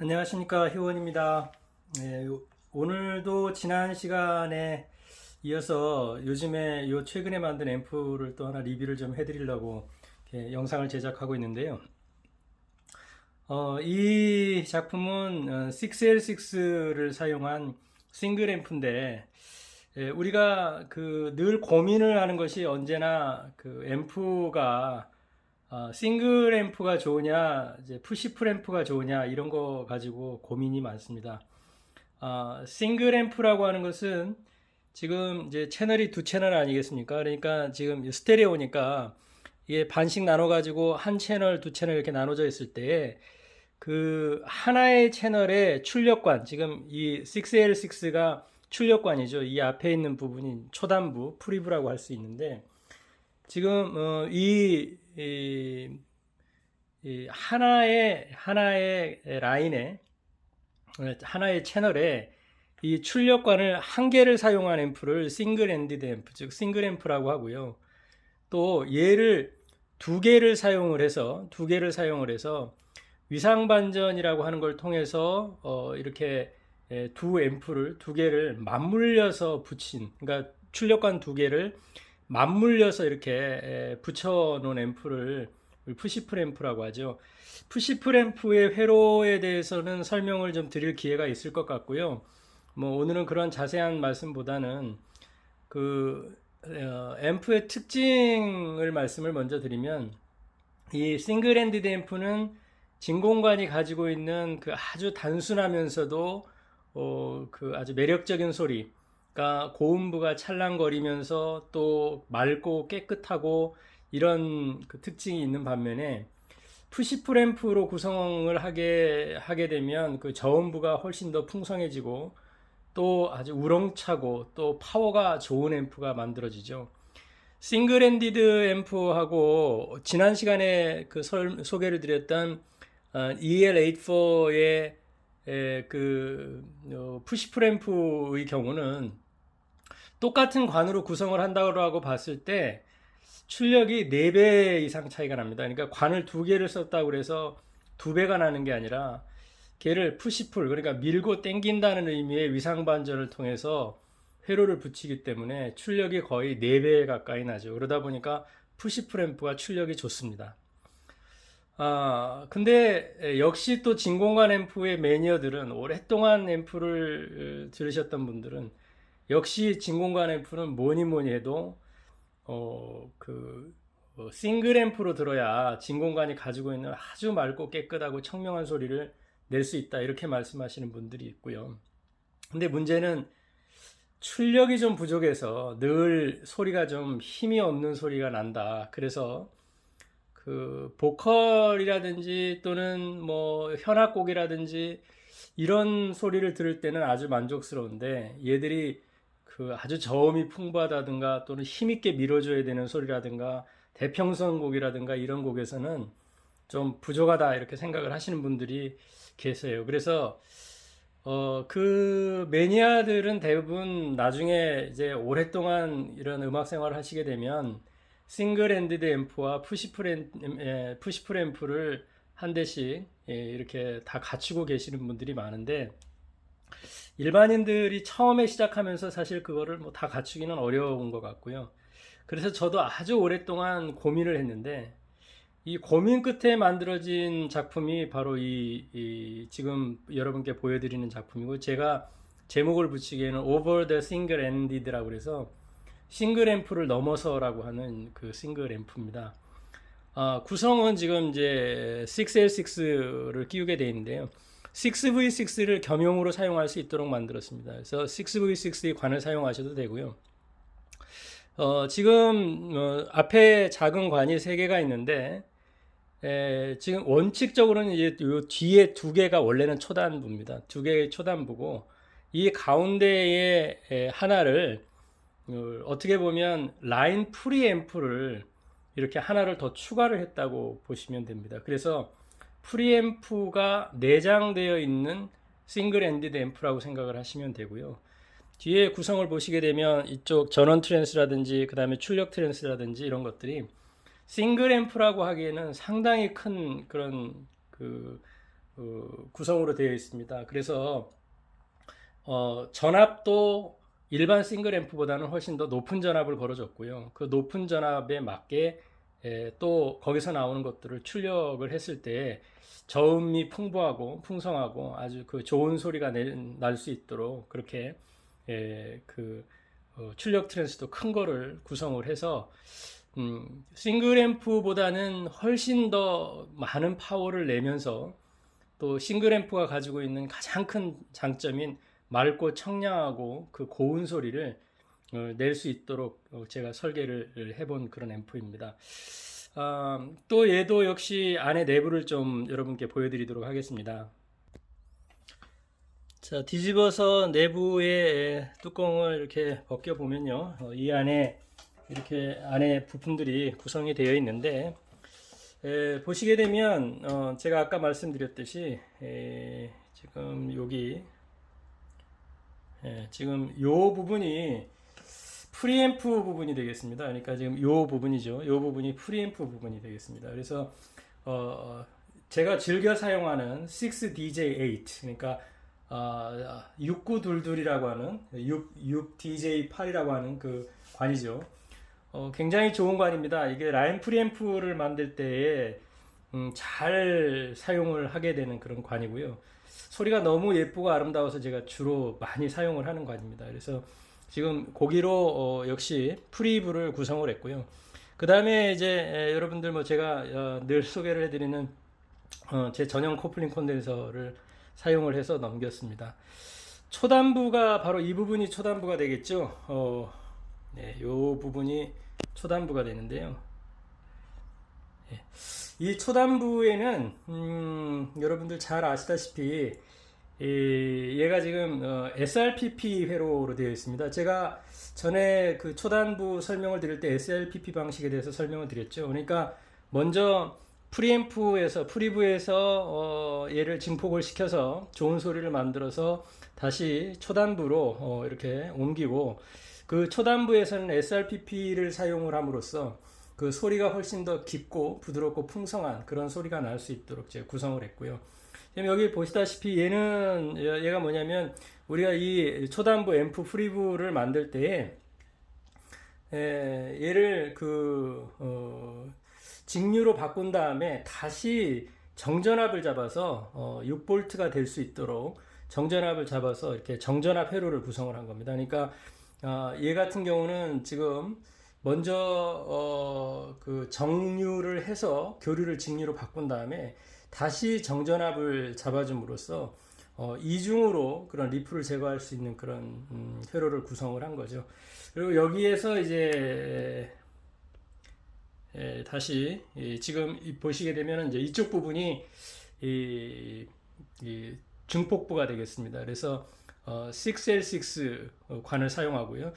안녕하십니까 희원입니다. 네, 요- 오늘도 지난 시간에 이어서 요즘에 요 최근에 만든 앰프를 또 하나 리뷰를 좀 해드리려고 영상을 제작하고 있는데요. 어, 이 작품은 6L6를 사용한 싱글 앰프인데 예, 우리가 그 늘 고민을 하는 것이 언제나 그 앰프가 어, 싱글 앰프가 좋으냐, 이제 푸시풀 앰프가 좋으냐 이런 거 가지고 고민이 많습니다. 어, 싱글 앰프라고 하는 것은 지금 이제 채널이 두 채널 아니겠습니까? 그러니까 지금 스테레오니까 이게 반씩 나눠 가지고 한 채널, 두 채널 이렇게 나눠져 있을 때 그 하나의 채널의 출력관, 지금 이 6L6가 출력관이죠. 이 앞에 있는 부분이 초단부, 프리브라고 할 수 있는데 지금 어, 이, 이, 이 하나의 하나의 라인에 어, 하나의 채널에 이 출력관을 한 개를 사용한 앰프를 싱글 엔디드 앰프 즉 싱글 앰프라고 하고요. 또 얘를 두 개를 사용을 해서 두 개를 사용을 해서 위상 반전이라고 하는 걸 통해서 어, 이렇게 에, 두 앰프를 두 개를 맞물려서 붙인 그러니까 출력관 두 개를 맞물려서 이렇게 에, 붙여 놓은 앰프를 푸시풀 앰프라고 하죠. 푸시풀 앰프의 회로에 대해서는 설명을 좀 드릴 기회가 있을 것 같고요. 뭐 오늘은 그런 자세한 말씀보다는 그 어, 앰프의 특징을 말씀을 먼저 드리면 이 싱글 핸디드 앰프는 진공관이 가지고 있는 그 아주 단순하면서도 어, 그 아주 매력적인 소리 그러니까 고음부가 찰랑거리면서 또 맑고 깨끗하고 이런 그 특징이 있는 반면에 푸시풀 앰프로 구성을 하게 하게 되면 그 저음부가 훨씬 더 풍성해지고 또 아주 우렁차고 또 파워가 좋은 앰프가 만들어지죠. 싱글 핸디드 앰프하고 지난 시간에 그 설- 소개를 드렸던 어, EL84의 그 어, 푸시풀 앰프의 경우는 똑같은 관으로 구성을 한다고 봤을 때 출력이 4배 이상 차이가 납니다. 그러니까 관을 두 개를 썼다고 그래서 두 배가 나는 게 아니라 걔를 푸시풀 그러니까 밀고 당긴다는 의미의 위상 반전을 통해서 회로를 붙이기 때문에 출력이 거의 4배 가까이 나죠. 그러다 보니까 푸시풀 앰프가 출력이 좋습니다. 아, 근데 역시 또 진공관 앰프의 매니어들은 오랫동안 앰프를 어, 들으셨던 분들은 역시 진공관 앰프는 뭐니 뭐니 해도 어, 그 어, 싱글 앰프로 들어야 진공관이 가지고 있는 아주 맑고 깨끗하고 청명한 소리를 낼 수 있다 이렇게 말씀하시는 분들이 있고요. 근데 문제는 출력이 좀 부족해서 늘 소리가 좀 힘이 없는 소리가 난다. 그래서 그 보컬이라든지 또는 뭐 현악곡이라든지 이런 소리를 들을 때는 아주 만족스러운데 얘들이 그 아주 저음이 풍부하다든가 또는 힘있게 밀어줘야 되는 소리라든가 대평선 곡이라든가 이런 곡에서는 좀 부족하다 이렇게 생각을 하시는 분들이 계세요. 그래서 어, 그 매니아들은 대부분 나중에 이제 오랫동안 이런 음악 생활을 하시게 되면 싱글 핸디드 앰프와 푸시풀 앰프를 한 대씩 예, 이렇게 다 갖추고 계시는 분들이 많은데 일반인들이 처음에 시작하면서 사실 그거를 뭐 다 갖추기는 어려운 것 같고요. 그래서 저도 아주 오랫동안 고민을 했는데 이 고민 끝에 만들어진 작품이 바로 이, 이 지금 여러분께 보여드리는 작품이고 제가 제목을 붙이기에는 Over the Single Ended라고 그래서 싱글 앰프를 넘어서라고 하는 그 싱글 앰프입니다. 아, 구성은 지금 이제 6L6를 끼우게 되어 있는데요. 6V6를 겸용으로 사용할 수 있도록 만들었습니다. 그래서 6V6의 관을 사용하셔도 되고요. 어, 지금 어, 앞에 작은 관이 세 개가 있는데 에, 지금 원칙적으로는 이제 요 뒤에 두 개가 원래는 초단부입니다. 두 개의 초단부고 이 가운데에 에, 하나를 어, 어떻게 보면 라인 프리앰프를 이렇게 하나를 더 추가를 했다고 보시면 됩니다. 그래서 프리앰프가 내장되어 있는 싱글 엔디드 앰프라고 생각을 하시면 되고요. 뒤에 구성을 보시게 되면 이쪽 전원 트랜스라든지 그 다음에 출력 트랜스라든지 이런 것들이 싱글 앰프라고 하기에는 상당히 큰 그런 그 그 구성으로 되어 있습니다. 그래서 어, 전압도 일반 싱글 앰프보다는 훨씬 더 높은 전압을 걸어줬고요. 그 높은 전압에 맞게 에, 또 거기서 나오는 것들을 출력을 했을 때 저음이 풍부하고 풍성하고 아주 그 좋은 소리가 날 수 있도록 그렇게 에, 그 어, 출력 트랜스도 큰 거를 구성을 해서 음, 싱글 앰프보다는 훨씬 더 많은 파워를 내면서 또 싱글 앰프가 가지고 있는 가장 큰 장점인 맑고 청량하고 그 고운 소리를 어, 낼수 있도록 어, 제가 설계를 해본 그런 앰프입니다. 아, 또 얘도 역시 안에 내부를 좀 여러분께 보여드리도록 하겠습니다. 자, 뒤집어서 내부의 뚜껑을 이렇게 벗겨 보면요, 어, 이 안에 이렇게 안에 부품들이 구성이 되어 있는데 에, 보시게 되면 어, 제가 아까 말씀드렸듯이 에, 지금 여기 예, 지금 요 부분이 프리앰프 부분이 되겠습니다. 그러니까 지금 요 부분이죠. 요 부분이 프리앰프 부분이 되겠습니다. 그래서 어, 제가 즐겨 사용하는 6DJ8 그러니까 어, 6922이라고 하는 6, 6DJ8이라고 하는 그 관이죠. 어, 굉장히 좋은 관입니다. 이게 라인 프리앰프를 만들 때에 음, 잘 사용을 하게 되는 그런 관이고요. 소리가 너무 예쁘고 아름다워서 제가 주로 많이 사용을 하는 관입니다. 그래서 지금 고기로 어, 역시 프리브를 구성을 했고요. 그 다음에 이제 에, 여러분들 뭐 제가 어, 늘 소개를 해드리는 어, 제 전용 코플링 콘덴서를 사용을 해서 넘겼습니다. 초단부가 바로 이 부분이 초단부가 되겠죠. 어, 네, 요 부분이 초단부가 되는데요. 예. 이 초단부에는 음, 여러분들 잘 아시다시피 이, 얘가 지금 어, SRPP 회로로 되어 있습니다. 제가 전에 그 초단부 설명을 드릴 때 SRPP 방식에 대해서 설명을 드렸죠. 그러니까 먼저 프리앰프에서 프리브에서 어, 얘를 증폭을 시켜서 좋은 소리를 만들어서 다시 초단부로 어, 이렇게 옮기고 그 초단부에서는 SRPP를 사용을 함으로써 그 소리가 훨씬 더 깊고 부드럽고 풍성한 그런 소리가 날 수 있도록 제가 구성을 했고요. 지금 여기 보시다시피 얘는 얘가 뭐냐면 우리가 이 초단부 앰프 프리브를 만들 때에 에, 얘를 그 어, 직류로 바꾼 다음에 다시 정전압을 잡아서 어, 6볼트가 될 수 있도록 정전압을 잡아서 이렇게 정전압 회로를 구성을 한 겁니다. 그러니까 어, 얘 같은 경우는 지금 먼저 어, 그 정류를 해서 교류를 직류로 바꾼 다음에 다시 정전압을 잡아줌으로써 어, 이중으로 그런 리프를 제거할 수 있는 그런 음, 회로를 구성을 한 거죠. 그리고 여기에서 이제 에, 다시 이, 지금 이, 보시게 되면 이제 이쪽 부분이 이, 이 중폭부가 되겠습니다. 그래서 어, 6L6 관을 사용하고요.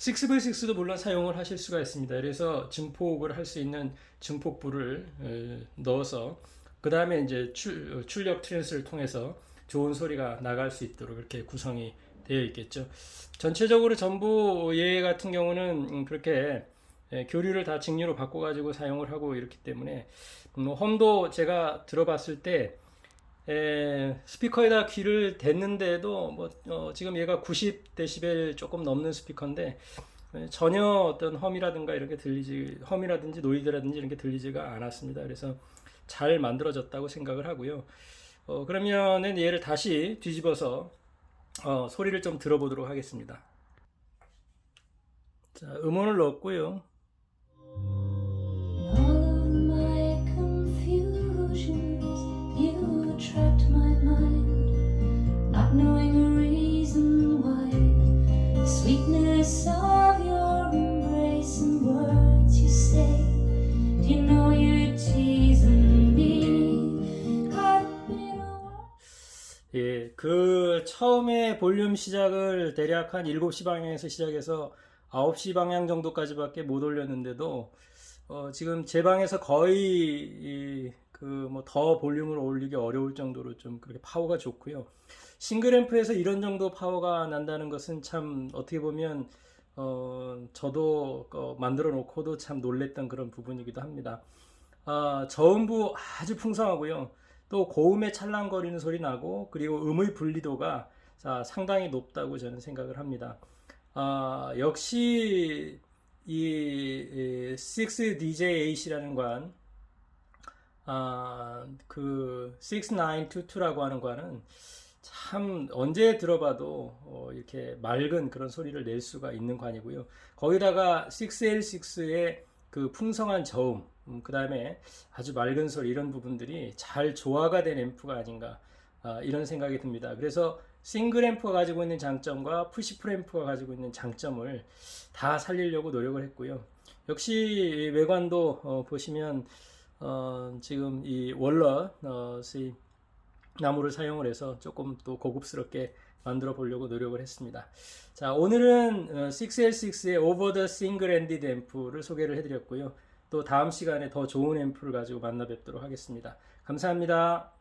6V6도 물론 사용을 하실 수가 있습니다. 그래서 증폭을 할 수 있는 증폭부를 에, 넣어서 그 다음에 이제 출, 출력 트랜스를 통해서 좋은 소리가 나갈 수 있도록 이렇게 구성이 되어 있겠죠. 전체적으로 전부 얘 같은 경우는 음, 그렇게 예, 교류를 다 직류로 바꿔가지고 사용을 하고 이렇기 때문에 음, 홈도 제가 들어봤을 때 에, 스피커에다 귀를 댔는데도 뭐 어, 지금 얘가 90데시벨 조금 넘는 스피커인데 에, 전혀 어떤 험이라든가 이런 게 들리지 험이라든지 노이즈라든지 이런 게 들리지가 않았습니다. 그래서 잘 만들어졌다고 생각을 하고요. 어, 그러면은 얘를 다시 뒤집어서 어, 소리를 좀 들어보도록 하겠습니다. 자, 음원을 넣었고요. 예, 그 처음에 볼륨 시작을 대략 한 7시 방향에서 시작해서 9시 방향 정도까지밖에 못 올렸는데도 어, 지금 제 방에서 거의 그 뭐 더 볼륨을 올리기 어려울 정도로 좀 그렇게 파워가 좋고요. 싱글 앰프에서 이런 정도 파워가 난다는 것은 참 어떻게 보면 어, 저도 어, 만들어 놓고도 참 놀랬던 그런 부분이기도 합니다. 아, 저음부 아주 풍성하고요. 또 고음의 찰랑거리는 소리 나고 그리고 음의 분리도가 자, 상당히 높다고 저는 생각을 합니다. 아, 역시 이 6DJAC라는 관, 아, 그 6922라고 하는 관은 참 언제 들어봐도 어, 이렇게 맑은 그런 소리를 낼 수가 있는 관이고요. 거기다가 6L6의 그 풍성한 저음, 그 다음에 아주 맑은 소리 이런 부분들이 잘 조화가 된 앰프가 아닌가 아, 이런 생각이 듭니다. 그래서 싱글 앰프가 가지고 있는 장점과 푸시 프앰프가 가지고 있는 장점을 다 살리려고 노력을 했고요. 역시 외관도 어, 보시면 어, 지금 이 월넛 어, 이 나무를 사용을 해서 조금 또 고급스럽게 만들어 보려고 노력을 했습니다. 자, 오늘은 어, 6L6의 Over the Single Ended 앰프를 소개를 해드렸고요. 또 다음 시간에 더 좋은 앰프를 가지고 만나 뵙도록 하겠습니다. 감사합니다.